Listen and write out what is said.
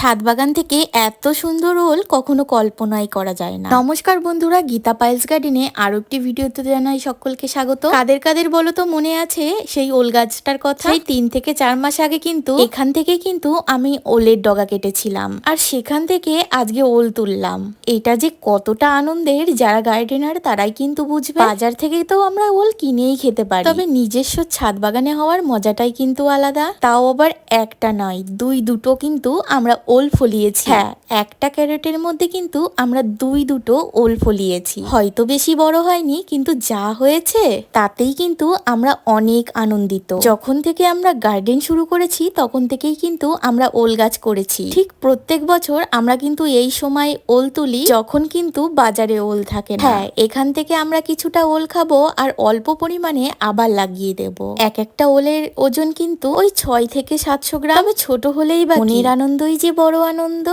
ছাদ বাগান থেকে এত সুন্দর ওল কখনো কল্পনাই করা যায় না। নমস্কার বন্ধুরা গীতা পাইলস গার্ডেনে আরও একটি ভিডিওতে জানাই সকলকে স্বাগত। কাদের কাদের বলো তো মনে আছে সেই ওল গাছটার কথা? সেই তিন থেকে চার মাস আগে কিন্তু এখান থেকে কিন্তু আমি ওলের ডগা কেটেছিলাম। আর সেখান থেকে আজকে ওল তুললাম। এটা যে কতটা আনন্দের যারা গার্ডেনার তারাই কিন্তু বুঝবে। বাজার থেকে তো আমরা ওল কিনেই খেতে পারি। তবে নিজস্ব ছাদ বাগানে হওয়ার মজাটাই কিন্তু আলাদা। তাও আবার একটা নয় দুই দুটো কিন্তু আমরা ওল ফলিয়েছি। হ্যাঁ। একটা ক্যারেটের মধ্যে কিন্তু আমরা দুই দুটো ওল ফলিয়েছি। হয়তো বেশি বড় হয়নি কিন্তু যা হয়েছে তাতেই কিন্তু আমরা অনেক আনন্দিত। যখন থেকে আমরা গার্ডেন শুরু করেছি তখন থেকেই কিন্তু আমরা ওল গাছ করেছি। ঠিক প্রত্যেক বছর আমরা কিন্তু এই সময় ওল তুলি যখন কিন্তু বাজারে ওল থাকে না। হ্যাঁ এখান থেকে আমরা কিছুটা ওল খাব আর অল্প পরিমাণে আবার লাগিয়ে দেব। এক একটা ওলের ওজন কিন্তু ওই ছয় থেকে সাতশো গ্রাম। ছোট হলেই বা মনের আনন্দই যে বড় আনন্দ।